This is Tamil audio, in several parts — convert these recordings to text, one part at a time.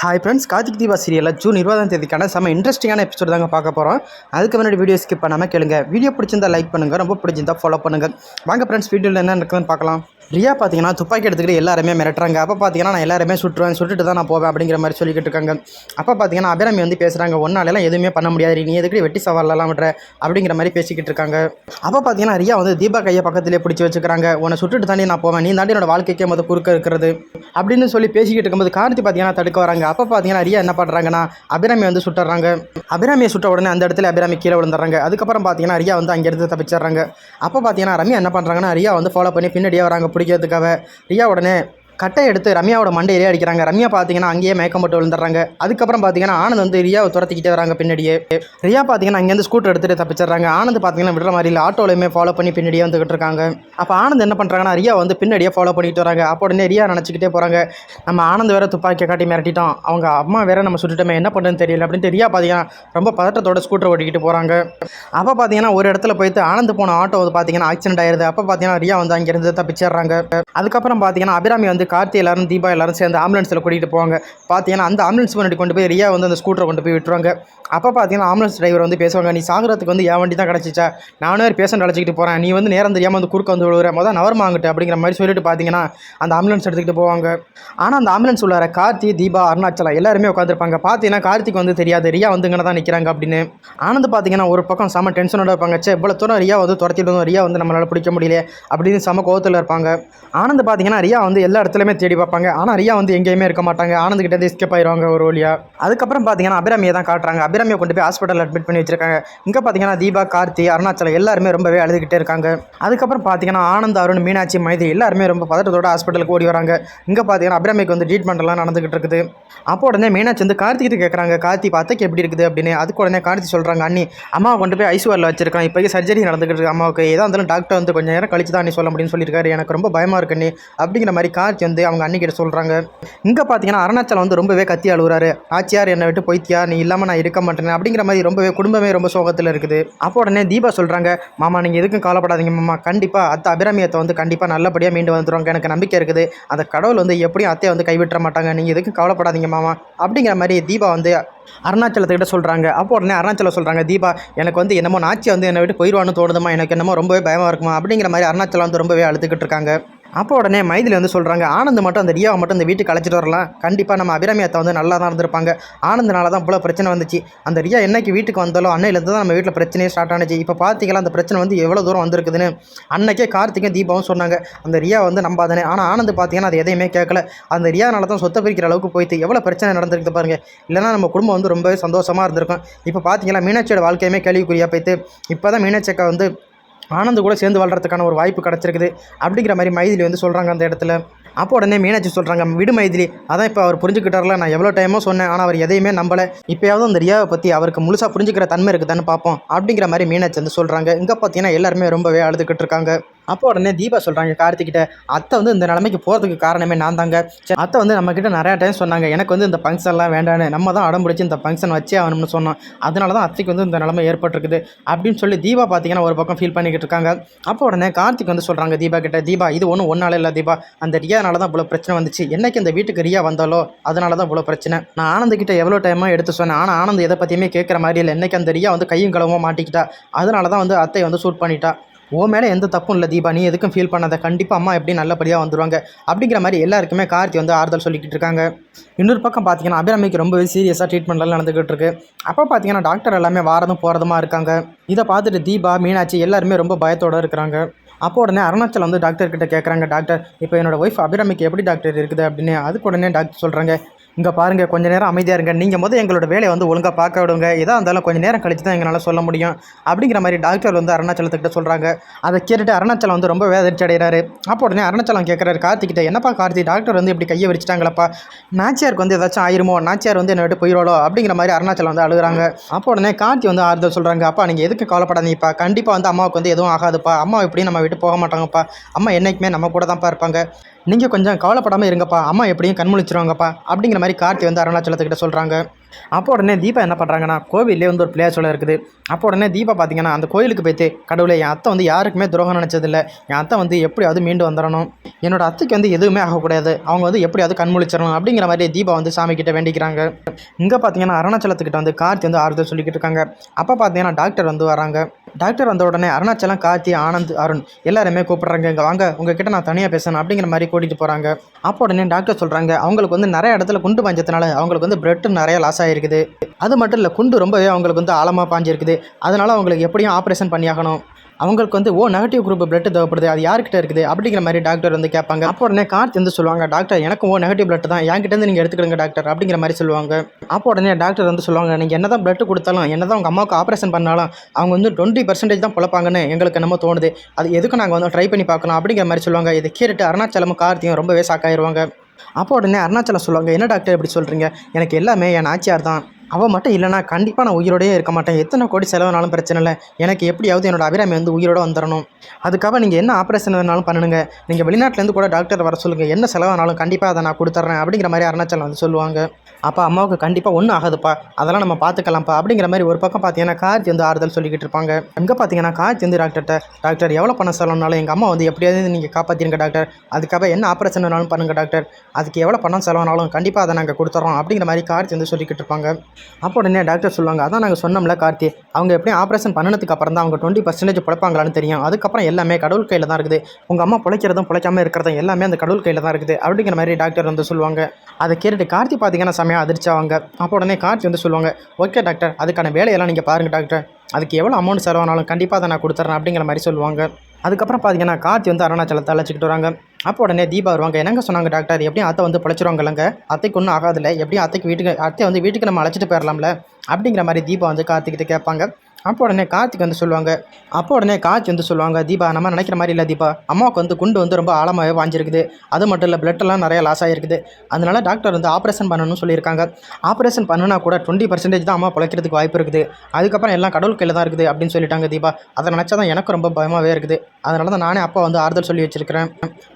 ஹாய் ஃப்ரெண்ட்ஸ் கார்த்திக் தீபா சீரியலில் ஜூன் இருபதாம் தேதிக்கான செம்ம இன்ட்ரெஸ்டிங்கான எபிசோட் தாங்க பார்க்க போகிறோம் அதுக்கு முன்னாடி வீடியோ ஸ்கிப் பண்ணாமல் கேளுங்க. வீடியோ பிடிச்சிருந்தா லைக் பண்ணுங்கள் ரொம்ப பிடிச்சிருந்தா ஃபாலோ பண்ணுங்கள் வாங்க ஃப்ரெண்ட்ஸ் வீடியோவில் என்ன இருக்குதுன்னு பார்க்கலாம். ரியா பார்த்தீங்கன்னா துப்பாக்கி எடுத்துக்கிட்டு எல்லாருமே மிரட்டுறாங்க. அப்போ பார்த்தீங்கன்னா நான் எல்லாருமே சுட்டுருவேன் சுட்டுட்டு தான் நான் போவேன் அப்படிங்கிற மாதிரி சொல்லிக்கிட்டு இருக்காங்க. அப்போ பார்த்தீங்கன்னா அபிராமி வந்து பேசுகிறாங்க ஒன்னாலெல்லாம் எதுவுமே பண்ண முடியாது. நீ எதுக்கு வெட்டி சவாலெல்லாம் விட்ற? அப்படிங்கிற மாதிரி பேசிக்கிட்டு இருக்காங்க. அப்போ பார்த்தீங்கன்னா ரியா வந்து தீபா கையை பக்கத்திலே பிடிச்சி வச்சுக்கிறாங்க. உன்னை சுட்டுட்டு தாண்டி நான் போவேன். நீ தாண்டி என்னோட வாழ்க்கைக்கே மொதல் குறுக்க இருக்கிறது. அப்படின்னு சொல்லி பேசிக்கிட்டு இருக்கும்போது கார்த்தி பார்த்தீங்கன்னா தடுக்க வராங்க. அப்போ பார்த்தீங்கன்னா ரியா என்ன பண்ணுறாங்கன்னா அபிராமி வந்து சுட்டுறாங்க. அபிராமியை சுட்ட உடனே அந்த இடத்துல அபிராமி கீழே விழுந்துறாங்க அதுக்கப்புறம் பார்த்தீங்கன்னா ரியா வந்து அங்கேருந்து தப்பிச்சிடுறாங்க. அப்போ பார்த்தீங்கன்னா ரம்யா என்ன பண்ணுறாங்கன்னா ரியா வந்து ஃபாலோ பண்ணி பின்னாடியே வராங்க பிடிக்கிறதுக்காக. ரியா உடனே கட்டை எடுத்து ரம்யாவோட மண்டையிலே அடிக்கிறாங்க. ரம்யா பார்த்தீங்கன்னா அங்கேயே மயக்கம் போட்டு விழுந்துடுறாங்க. அதுக்கப்புறம் பார்த்தீங்கன்னா ஆனந்த் வந்து ரியாவை துரத்திக்கிட்டே வராங்க பின்னாடியே. ரியா பார்த்தீங்கன்னா அங்கேருந்து ஸ்கூட்டர் எடுத்துகிட்டு தப்பிச்சிடுறாங்க. ஆனந்த் பார்த்தீங்கன்னா விடுற மாதிரி இல்லை. ஆட்டோலையுமே ஃபாலோ பண்ணி பின்னாடியே வந்துகிட்டு இருக்காங்க. அப்போ ஆனந்த் என்ன பண்ணுறாங்கன்னா ரியா வந்து பின்னாடியே ஃபாலோ பண்ணிட்டு வராங்க. அப்போ உடனே ரியா நினச்சிக்கிட்டே போகிறாங்க நம்ம ஆனந்த் வேற துப்பாக்கியை காட்டி மிரட்டிட்டோம் அவங்க அம்மா வேற நம்ம சுட்டுட்டோமே என்ன பண்ணுறதுன்னு தெரியல அப்படின்ட்டு ரியா பார்த்தீங்கன்னா ரொம்ப பதட்டத்தோட ஸ்கூட்டர் ஓட்டிக்கிட்டு போகிறாங்க அப்போ பார்த்தீங்கன்னா ஒரு இடத்துல போயிட்டு ஆனந்த் போன ஆட்டோ வந்து பார்த்தீங்கன்னா ஆக்சிடென்ட் ஆயிருது. அப்போ பார்த்தீங்கன்னா ரியா வந்து அங்கேருந்து தப்பிச்சிடுறாங்க. அதுக்கப்புறம் பார்த்தீங்கன்னா அபிராமி வந்து கார்த்தி எல்லாரும் தீபா எல்லாரும் சேர்ந்து ஆம்புலன்ஸில் கூட்டிகிட்டு போவாங்க. பார்த்தீங்கன்னா அந்த ஆம்புலன்ஸ் முன்னாடி கொண்டு போய் ரியா வந்து அந்த ஸ்கூட்டரை கொண்டு போய் விட்டுருவாங்க. அப்போ பார்த்தீங்கன்னா ஆம்புலன்ஸ் டிரைவர் வந்து பேசுவாங்க நீ சாகிறதுக்கு வந்து என் வண்டி தான் கிடச்சிச்சா? நானும் ஒரு பேஷண்ட் அழைச்சிக்கிட்டு போகிறேன் நீ வந்து நேரம் தெரியாமல் வந்து குறுக்க வந்து விழுவுற. மொதல் நவரமாங்கிட்டு அப்படிங்கிற மாதிரி சொல்லிட்டு பார்த்தீங்கன்னா அந்த ஆம்புலன்ஸ் எடுத்துக்கிட்டு போவாங்க. ஆனால் அந்த ஆம்புலன்ஸ் உள்ளார கார்த்தி தீபா அருணாச்சலா எல்லாருமே உட்காந்துருப்பாங்க பார்த்தீங்கன்னா கார்த்திக் வந்து தெரியாது ரியா வந்து இங்கே தான் நிற்கிறாங்க அப்படின்னு. ஆனந்த் பார்த்தீங்கன்னா ஒரு பக்கம் செம டென்ஷனோட இருப்பாங்க. சே இவ்வளோ தூரம் ரியா வந்து துரத்திட்டு ரியா வந்து நம்மளால் பிடிக்க முடியல அப்படின்னு செம கோவத்தில் இருப்பாங்க. ஆனந்த் பார்த்தீங்கன்னா ரியா வந்து எல்லா இடத்துலையுமே தேடி பார்ப்பாங்க. ஆனால் ரியா வந்து எங்கேயுமே இருக்க மாட்டாங்க. ஆனந்த் கிட்ட இருந்து எஸ்கேப் ஆயிடுவாங்க ஒரு வழியாக அதுக்கப்புறம் பார்த்தீங்கன்னா அபிராமியை தான் காட்டுறாங்க. அபிராமியை கொண்டு போய் ஹாஸ்பிட்டல் அட்மிட் பண்ணி வச்சிருக்காங்க. இங்கே பார்த்தீங்கன்னா தீபா கார்த்தி அருணாச்சலம் எல்லாருமே ரொம்பவே அழுதுகிட்டே இருக்காங்க. அதுக்கப்புறம் பார்த்தீங்கன்னா ஆனந்த் அருண் மீனாட்சி மைதி எல்லாருமே ரொம்ப பதட்டத்தோட ஹாஸ்பிட்டலுக்கு ஓடி வராங்க. இங்கே பார்த்தீங்கன்னா அபிராமிக்கு வந்து ட்ரீட்மெண்ட்லாம் நடந்துகிட்டு இருக்குது. அப்போ உடனே மீனாட்சி வந்து கார்த்திகிட்ட கேட்குறாங்க கார்த்தி பார்த்தக்கு எப்படி இருக்குது அப்படின்னு. அதுக்கு உடனே கார்த்தி சொல்கிறாங்க அண்ணி அம்மாவை கொண்டு போய் ஐசியூஆரில் வச்சிருக்கான். இப்போக்கி சர்ஜரி நடந்துகிட்டு இருக்கு. அம்மாவுக்கு ஏதோ இருந்தாலும் டாக்டர் வந்து கொஞ்சம் நேரம் கழிச்சு தான் அண்ணி சொல்ல முடியும்னு சொல்லியிருக்காரு. எனக்கு ரொம்ப பயமாக இருக்குன்னு அப்படிங்கிற மாதிரி கார்த்தி வந்து அவங்க அன்னிக்கிட்ட சொல்கிறாங்க இங்கே பார்த்தீங்கன்னா அருணாச்சலம் வந்து ரொம்பவே கத்தி அழுகுறாரு ஆச்சியார் என்னை விட்டு போய்த்தியா நீ இல்லாமல் நான் இருக்க மாட்டேன் அப்படிங்கிற மாதிரி ரொம்பவே குடும்பமே ரொம்ப சோகத்தில் இருக்குது. அப்போ உடனே தீபா சொல்கிறாங்க மாமா நீங்கள் எதுக்கும் கவலைப்படாதீங்க மாமா. கண்டிப்பாக அத்தை அபிராமியத்தை வந்து கண்டிப்பாக நல்லபடியாக மீண்டு வந்துடுவாங்க எனக்கு நம்பிக்கை இருக்குது. அந்த கடவுள் வந்து எப்படியும் அத்தையை வந்து கைவிட்டுற மாட்டாங்க. நீங்கள் எதுக்கும் கவலைப்படாதீங்க மாமா அப்படிங்கிற மாதிரி தீபா வந்து அருணாச்சலத்துக்கிட்ட சொல்கிறாங்க அப்போ உடனே அருணாச்சலம் சொல்கிறாங்க தீபா எனக்கு வந்து என்னமோ நாச்சி வந்து என்னை விட்டு போயிடுவான்னு தோணுதுமா. எனக்கு என்னமோ ரொம்பவே பயமாக இருக்குமா? அப்படிங்கிற மாதிரி அருணாச்சலம் வந்து ரொம்பவே அழுதுகிட்டு இருக்காங்க. அப்போ உடனே மைதிலி வந்து சொல்கிறாங்க ஆனந்த் மட்டும் அந்த ரியாவை மட்டும் இந்த வீட்டுக்கு அழைச்சிட்டு வரலாம். கண்டிப்பாக நம்ம அபிராமியத்தை வந்து நல்லா தான் இருந்திருப்பாங்க. ஆனந்தனால தான் இவ்வளோ பிரச்சனை வந்துச்சு. அந்த ரியா என்னைக்கு வீட்டுக்கு வந்தாலும் அன்னையிலேருந்து தான் நம்ம வீட்டில் பிரச்சனையே ஸ்டார்ட் ஆனிச்சு. இப்போ பார்த்தீங்களா அந்த பிரச்சனை வந்து எவ்வளோ தூரம் வந்திருக்குதுன்னு. அன்னைக்கே கார்த்திக்கும் தீபாவும் சொன்னாங்க அந்த ரியா வந்து நம்பாதானே? ஆனால் ஆனந்த் பார்த்தீங்கன்னா அது எதையுமே கேட்கல அந்த ரியானால தான் சொத்தை பிரிக்கிற அளவுக்கு போயிட்டு எவ்வளோ பிரச்சனை நடந்திருக்கு பாருங்கள் இல்லைனா நம்ம குடும்பம் வந்து ரொம்பவே சந்தோஷமாக இருந்திருக்கும். இப்போ பார்த்தீங்கன்னா மீனாட்சியோட வாழ்க்கையுமே கேள்விக்குறியாக போயிட்டு இப்போ தான் மீனாட்சி அக்கா வந்து ஆனந்த் கூட சேர்ந்து வாழ்றதுக்கான ஒரு வாய்ப்பு கிடச்சிருக்குது அப்படிங்கிற மாதிரி மைதிலி வந்து சொல்கிறாங்க அந்த இடத்துல. அப்போ உடனே மீனாட்சி சொல்கிறாங்க விடு மைதிலி அதான் இப்போ அவர் புரிஞ்சுக்கிட்டார்ல நான் எவ்வளோ டைமோ சொன்னேன் ஆனால் அவர் எதையுமே நம்பலை. இப்போயாவது அந்த ரியாவை பற்றி அவருக்கு முழுசாக புரிஞ்சுக்கிற தன்மை இருக்குதான்னு பார்ப்போம் அப்படிங்கிற மாதிரி மீனாட்சி வந்து சொல்கிறாங்க இங்கே பார்த்தீங்கன்னா எல்லாருமே ரொம்பவே அழுதுகிட்டு இருக்காங்க. அப்போ உடனே தீபா சொல்கிறாங்க கார்த்திகிட்ட அத்தை வந்து இந்த நிலைமைக்கு போகிறதுக்கு காரணமே நான் தாங்க. அத்தை வந்து நம்மக்கிட்ட நிறையா டைம் சொன்னாங்க எனக்கு வந்து இந்த ஃபங்க்ஷன்லாம் வேண்டான்னு. நம்ம தான் அடம் பிடிச்சி இந்த ஃபங்க்ஷன் வச்சே ஆகணும்னு சொன்னோம் அதனால தான் அத்தைக்கு வந்து இந்த நிலைமை ஏற்பட்டிருக்குது அப்படின்னு சொல்லி தீபா பார்த்தீங்கன்னா ஒரு பக்கம் ஃபீல் பண்ணிக்கிட்டு இருக்காங்க. அப்போ உடனே கார்த்திக் வந்து சொல்கிறாங்க தீபா கிட்ட தீபா இது ஒன்றும் ஒன்றால் இல்லை தீபா. அந்த ரியானால தான் இவ்வளோ பிரச்சனை வந்துச்சு. என்னைக்கு இந்த வீட்டுக்கு ரியா வந்தாலோ அதனால தான் இவ்வளோ பிரச்சனை. நான் ஆனந்தக்கிட்ட எவ்வளோ டைமாக எடுத்து சொன்னேன். ஆனால் ஆனந்த் எதை பற்றியுமே கேட்குற மாதிரி இல்லை. என்னைக்கு அந்த ரியா வந்து கையும் களவும் மாட்டிக்கிட்டா. அதனால தான் வந்து அத்தை வந்து சூட் பண்ணிட்டா. ஓ மேலே எந்த தப்பும் இல்லை தீபா. நீ எதுக்கும் ஃபீல் பண்ணாத. கண்டிப்பாக அம்மா எப்படி நல்லபடியாக வந்துடுவாங்க அப்படிங்கிற மாதிரி எல்லாருக்குமே கார்த்தி வந்து ஆறுதல் சொல்லிக்கிட்டு இருக்காங்க. இன்னொரு பக்கம் பார்த்தீங்கன்னா அபிராமிக்கு ரொம்பவே சீரியஸாக ட்ரீட்மெண்ட்லாம் நடந்துக்கிட்டு இருக்கு. அப்போ பார்த்தீங்கன்னா டாக்டர் எல்லாமே வாரதும் போகிறதுமா இருக்காங்க. இதை பார்த்துட்டு தீபா மீனாட்சி எல்லாருமே ரொம்ப பயத்தோடு இருக்கிறாங்க. அப்போ உடனே அருணாச்சல் வந்து டாக்டர் கிட்ட கேட்குறாங்க டாக்டர் இப்போ என்னோடய ஒய்ஃப் அபிராமிக்கு எப்படி டாக்டர் இருக்குது? அப்படின்னு. அதுக்கு உடனே டாக்டர் சொல்கிறாங்க இங்கே பாருங்கள் கொஞ்ச நேரம் அமைதியாக இருங்க. நீங்கள் முதல் எங்களோட வேலையை வந்து ஒழுங்காக பார்க்க விடுங்க. எதாக இருந்தாலும் கொஞ்சம் நேரம் கழித்து தான் எங்களால் சொல்ல முடியும். அப்படிங்கிற மாதிரி டாக்டர் வந்து அருணாச்சலத்துக்கிட்ட சொல்கிறாங்க அதை கேட்டுட்டு அருணாச்சலம் வந்து ரொம்ப வேதரிச்சு அடைகிறாரு. அப்போ உடனே அருணாச்சலம் கேட்குறாரு கார்த்திகிட்ட என்னப்பா கார்த்தி டாக்டர் வந்து இப்படி கையை விரிச்சிட்டாங்களப்பா? நாச்சியாருக்கு வந்து ஏதாச்சும் ஆயிருமோ? நாச்சியார் வந்து என்னை விட்டு போயிடுவாளோ? அப்படிங்கிற மாதிரி அருணாச்சலம் வந்து அழுகுறாங்க. அப்போ உடனே கார்த்தி வந்து ஆறுதல் சொல்கிறாங்க அப்பா நீங்கள் எதுக்கு கவலைப்படாதீங்கப்பா கண்டிப்பாக வந்து அம்மாவுக்கு வந்து எதுவும் ஆகாதுப்பா. அம்மா எப்படியும் நம்ம விட்டு போக மாட்டாங்கப்பா. அம்மா என்றைக்குமே நம்ம கூட தான்ப்பா இருப்பாங்க. நீங்கள் கொஞ்சம் கவலைப்படாமல் இருங்கப்பா. அம்மா எப்படியும் கண்முழிச்சிருவாங்கப்பா. அப்படிங்கிற மாதிரி கார்த்தி வந்து அருணாச்சலத்துக்கிட்ட சொல்கிறாங்க அப்போ உடனே தீபா என்ன பண்ணுறாங்கன்னா கோவிலே வந்து ஒரு பிளேஸ் சொல்ல இருக்குது. அப்போ உடனே தீபா பார்த்தீங்கன்னா அந்த கோயிலுக்கு போய்த்து கடவுளை என் அத்தை வந்து யாருக்குமே துரோகம் நினச்சதில்லை. என் அத்தை வந்து எப்படியாவது மீண்டு வந்துடணும். என்னோட அத்தைக்கு வந்து எதுவுமே ஆகக்கூடாது. அவங்க வந்து எப்படியாவது கண்முழிச்சிடணும். அப்படிங்கிற மாதிரி தீபா வந்து சாமி கிட்ட வேண்டிக்கிறாங்க. இங்கே பார்த்தீங்கன்னா அருணாச்சலத்துக்கிட்ட வந்து கார்த்தி வந்து ஆறுதல் சொல்லிக்கிட்டு இருக்காங்க. அப்போ பார்த்தீங்கன்னா டாக்டர் வந்து வராங்க. டாக்டர் வந்த உடனே அருணாச்சலம் கார்த்தி ஆனந்த் அருண் எல்லாருமே கூப்பிட்றாங்க. இங்கே வாங்க. உங்ககிட்ட நான் தனியாக பேசணும் அப்படிங்கிற மாதிரி கூட்டிகிட்டு போகிறாங்க அப்போ உடனே டாக்டர் சொல்கிறாங்க அவங்களுக்கு வந்து நிறைய இடத்துல குண்டு பஞ்சத்தினால அவங்களுக்கு வந்து பிரெட்டு நிறைய லாஸ் ஆகிருக்குது அது மட்டும் இல்லை குண்டு ரொம்பவே அவங்களுக்கு வந்து ஆழமாக பாஞ்சிருக்குது. அதனால் அவங்களுக்கு எப்படியும் ஆப்ரேஷன் பண்ணியாகணும். அவங்களுக்கு வந்து ஓ நெகட்டிவ் குரூப் பிளட் தேவைப்படுது அது யார்கிட்ட இருக்குது? அப்படிங்கிற மாதிரி டாக்டர் வந்து கேட்பாங்க. அப்போ உடனே கார்த்தி வந்து சொல்லுவாங்க டாக்டர் எனக்கும் ஓ நெகட்டிவ் பிளட் தான். என்கிட்ட இருந்து நீங்கள் எடுத்துக்கிடுங்க டாக்டர் அப்படிங்கிற மாதிரி சொல்லுவாங்க. அப்போ உடனே டாக்டர் வந்து சொல்லுவாங்க நீங்கள் என்ன தான் பிளட் கொடுத்தாலும் என்ன தான் உங்கள் அம்மாவுக்கு ஆப்ரேஷன் பண்ணாலும் அவங்க வந்து டுவெண்ட்டி பர்சன்டேஜ் தான் பிழப்பாங்கன்னு எங்களுக்கு என்னமோ தோணுது. அது எதுக்கு நாங்கள் வந்து ட்ரை பண்ணி பார்க்கலாம் அப்படிங்கிற மாதிரி சொல்லுவாங்க. இதை கேட்டுட்டு அருணாச்சலமும் கார்த்தியும் ரொம்பவே ஷாக்காயிருவாங்க அப்போ உடனே அருணாச்சலம் சொல்லுவாங்க என்ன டாக்டர் இப்படி சொல்கிறீங்க எனக்கு எல்லாமே என் நாச்சியார் தான் அவள் மட்டும் இல்லைனா கண்டிப்பாக நான் உயிரோடயே இருக்க மாட்டேன். எத்தனை கோடி செலவுனாலும் பிரச்சனை இல்லை. எனக்கு எப்படியாவது என்னோட அபிராமி வந்து உயிரோட வந்துடணும் அதுக்காக நீங்கள் என்ன ஆப்ரேஷன் வேணாலும் பண்ணுங்க. நீங்கள் வெளிநாட்டிலேருந்து கூட டாக்டர் வர சொல்லுங்கள் என்ன செலவானாலும் கண்டிப்பாக அதை நான் கொடுத்துட்றேன் அப்படிங்கிற மாதிரி அருணாச்சலம் வந்து சொல்லுவாங்க. அப்போ அம்மாவுக்கு கண்டிப்பாக ஒன்றும் ஆகாதுப்பா. அதெல்லாம் நம்ம பார்த்துக்கலாம்ப்பா அப்படிங்கிற மாதிரி ஒரு பக்கம் பார்த்தீங்கன்னா கார்த்தி வந்து ஆறுதல் சொல்லிக்கிட்டு இருப்பாங்க. எங்கே பார்த்தீங்கன்னா கார்த்தி வந்து டாக்டர்கிட்ட டாக்டர் எவ்வளோ பணம் செலவுனாலும் எங்கள் அம்மா வந்து எப்படியாவது நீங்கள் காப்பாற்றிருங்க டாக்டர் அதுக்காக என்ன ஆப்ரேஷன் வேணாலும் பண்ணுங்கள் டாக்டர் அதுக்கு எவ்வளோ பணம் செலவானாலும் கண்டிப்பாக அதை நாங்கள் கொடுத்துட்றோம் அப்படிங்கிற மாதிரி கார்த்தி வந்து சொல்லிக்கிட்டு இருப்பாங்க. அப்போ உடனே டாக்டர் சொல்லுவாங்க அதான் நாங்கள் சொன்னோம்ல கார்த்தி அவங்க எப்படியும் ஆப்ரேஷன் பண்ணதுக்கு அப்புறம் தான் அவங்க டுவெண்ட்டி பர்சன்டேஜ் பிழைப்பாங்களான்னு தெரியும். அதுக்கப்புறம் எல்லாமே கடவுள் கையில் தான் இருக்குது. உங்கள் அம்மா பிழைக்கிறதும் பிழைக்காம இருக்கிறதும் எல்லாமே அந்த கடவுள் கையில் தான் இருக்குது. அப்படிங்கிற மாதிரி டாக்டர் வந்து சொல்லுவாங்க. அதை கேட்டுட்டு கார்த்தி பார்த்தீங்கன்னா செமையாக அதிர்ச்சாவாங்க அப்போ உடனே கார்த்தி வந்து சொல்லுவாங்க ஓகே டாக்டர் அதுக்கான வேலையெல்லாம் நீங்கள் பாருங்கள் டாக்டர் அதுக்கு எவ்வளோ அமௌண்ட் செலவானாலும் கண்டிப்பாக அதை நான் கொடுத்துட்றேன் அப்படிங்கிற மாதிரி சொல்லுவாங்க. அதுக்கப்புறம் பார்த்தீங்கன்னா கார்த்தி வந்து அருணாச்சலத்தை அழைச்சிக்கிட்டு வராங்க. அப்போ உடனே தீபா வருவாங்க. என்னங்க சொன்னாங்க டாக்டர்? எப்படியும் அத்தை வந்து பிழைச்சிருவாங்கல்லங்க? அத்தைக்கு ஒன்றும் ஆகாதில்ல? எப்படியும் அத்தைக்கு வீட்டுக்கு அத்தை வந்து வீட்டுக்கு நம்ம அழைச்சிட்டு போயிடலாம்ல அப்படிங்கிற மாதிரி தீபா வந்து கார்த்திக்கிட்ட கேட்பாங்க. அப்போ உடனே கார்த்திக் வந்து சொல்லுவாங்க. அப்போ உடனே கார்த்தி வந்து சொல்லுவாங்க தீபா நம்ம நினைக்கிற மாதிரி இல்லை தீபா. அம்மாவுக்கு வந்து குண்டு வந்து ரொம்ப ஆழமாகவே வாஞ்சிருக்குது. அது மட்டும் இல்லை பிளட்டெல்லாம் நிறைய லாஸ் ஆகிருக்குது அதனால டாக்டர் வந்து ஆப்ரேஷன் பண்ணணும்னு சொல்லியிருக்காங்க. ஆப்ரேஷன் பண்ணுனா கூட டுவெண்ட்டி பர்சன்டேஜ் தான் அம்மா பிழைக்கிறதுக்கு வாய்ப்பு இருக்குது. அதுக்கப்புறம் எல்லாம் கடவுள் கையில் தான் இருக்குது அப்படின்னு சொல்லிட்டாங்க தீபா. அதை நினச்சா தான் எனக்கு ரொம்ப பயமாகவே இருக்குது. அதனால தான் நானே அப்பா வந்து ஆறுதல் சொல்லி வச்சிருக்கிறேன்.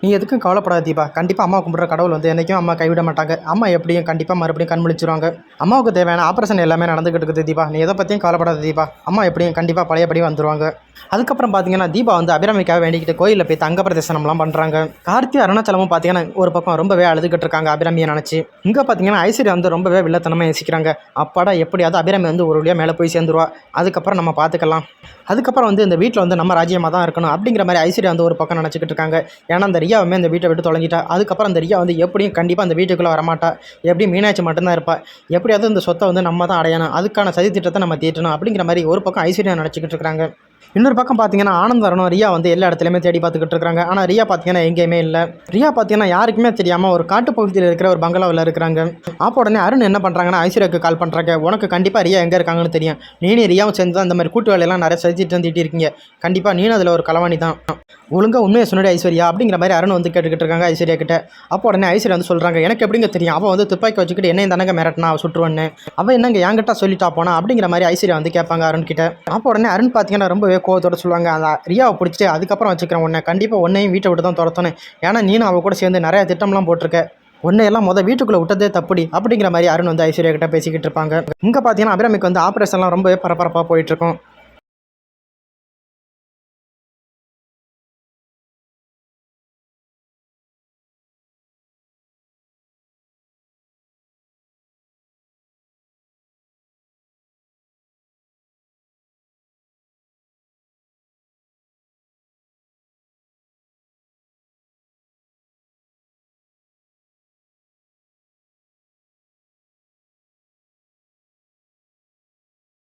நீ எதுக்கும் கவலைப்படாத தீபா. கண்டிப்பாக அம்மா கும்பிட்ற கடவுள் வந்து என்றைக்கும் அம்மா கைவிட மாட்டாங்க. அம்மா எப்படியும் கண்டிப்பாக மறுபடியும் கண் முழிச்சிருவாங்க அம்மாவுக்கு தேவையான ஆப்ரேஷன் எல்லாமே நடந்துக்கிட்டு இருக்குது தீபா. நீ எதை பற்றியும் கவலைப்படாத தீபா. அம்மா எப்படியும் கண்டிப்பாக பழையபடி வந்துடுவாங்க அதுக்கப்புறம் பார்த்தீங்கன்னா தீபா வந்து அபிராமிக்காக வேண்டிக்கிட்டு கோயிலில் போய் தங்க பிரதேசனம்லாம் பண்ணுறாங்க கார்த்தி அருணாச்சலமும் பார்த்தீங்கன்னா ஒரு பக்கம் ரொம்பவே அழுதுகிட்டு இருக்காங்க அபிராமியை நினச்சி. இங்கே பார்த்தீங்கன்னா ஐஸ்வர்யா வந்து ரொம்பவே வில்லத்தனமாக யோசிக்கிறாங்க அப்பாடா எப்படியாவது அபிராமி வந்து ஒரு வழியாக மேலே போய் சேர்ந்துருவா. அதுக்கப்புறம் நம்ம பார்த்துக்கலாம் அதுக்கப்புறம் வந்து இந்த வீட்டில் வந்து நம்ம ராஜ்யமாக தான் இருக்கணும் அப்படிங்கிற மாதிரி ஐஸ்வர்யா வந்து ஒரு பக்கம் நினச்சிக்கிட்டு இருக்காங்க. ஏன்னா அந்த ரியாவுமே இந்த வீட்டை விட்டு தொலைஞ்சிட்டா. அதுக்கப்புறம் அந்த ரியா வந்து எப்படியும் கண்டிப்பாக அந்த வீட்டுக்குள்ளே வரமாட்டா. எப்படி மீனாட்சி மட்டும்தான் இருப்பா. எப்படியாவது இந்த சொத்தை வந்து நம்ம தான் அடையணும். அதுக்கான சதி திட்டத்தை நம்ம தீட்டணும் அப்படிங்கிற மாதிரி ஒரு பக்கம் ஐஸ்வர்யா நினச்சிக்கிட்டு இருக்காங்க. இன்னொரு பக்கம் பார்த்தீங்கன்னா ஆனந்த வரணும் ரியா வந்து எல்லா இடத்துலையுமே தேடி பார்த்துக்கிட்டு இருக்காங்க. ஆனால் ரியா பார்த்தீங்கன்னா எங்கேயுமே இல்லை. ரியா பார்த்தீங்கன்னா யாருக்குமே தெரியாமல் ஒரு காட்டுப்பகுதியில் இருக்கிற ஒரு பங்களாவில் இருக்கிறாங்க. அப்போ உடனே அருண் என்ன பண்ணுறாங்கன்னா ஐஸ்வர்யாவுக்கு கால் பண்ணுறாங்க உனக்கு கண்டிப்பாக ரியா எங்கே இருக்காங்கன்னு தெரியும். நீனே ரியாவும் சேர்ந்து தான் இந்த மாதிரி கூட்டு வேலையெல்லாம் நிறைய செஞ்சுட்டு வந்துட்டு இருக்கீங்க. கண்டிப்பாக நீனும் அதில் ஒரு கலவாணி தான். ஒழுங்காக உண்மையை சொன்னடி ஐஸ்வர்யா அப்படிங்கிற மாதிரி அருண் வந்து கேட்டுக்கிட்டு இருக்காங்க ஐஸ்வர்யா கிட்ட. அப்போ உடனே ஐஸ்வர்யா வந்து சொல்கிறாங்க எனக்கு எப்படிங்க தெரியும்? அவன் வந்து துப்பாக்கி வச்சுக்கிட்டு என்ன தானங்க மிரட்டினா அவ சுட்டுருவன்னு? அவன் என்னங்க என்கிட்ட சொல்லிட்டா போனா அப்படிங்கிற மாதிரி ஐஸ்வர்யா வந்து கேட்பாங்க அருண் கிட்ட. அப்போ உடனே அருண் பார்த்தீங்கன்னா ரொம்ப ரொம்பவே கோவத்தோட சொல்லுவாங்க. அந்த ரியாவை பிடிச்சிட்டு அதுக்கப்புறம் வச்சுக்கிறேன் உன்னை. கண்டிப்பாக உன்னையும் வீட்டை விட்டு தான் துரத்தணும். ஏன்னா நீனும் அவள் கூட சேர்ந்து நிறையா திட்டம்லாம் போட்டிருக்க. உன்னை எல்லாம் மொதல் வீட்டுக்குள்ளே விட்டதே தப்புடி அப்படிங்கிற மாதிரி அருண் வந்து ஐஸ்வர்யா கிட்ட பேசிக்கிட்டு இருப்பாங்க. இங்கே பார்த்தீங்கன்னா அபிராமிக்கு வந்து ஆப்ரேஷன்லாம் ரொம்பவே பரபரப்பாக போயிட்டுருக்கும்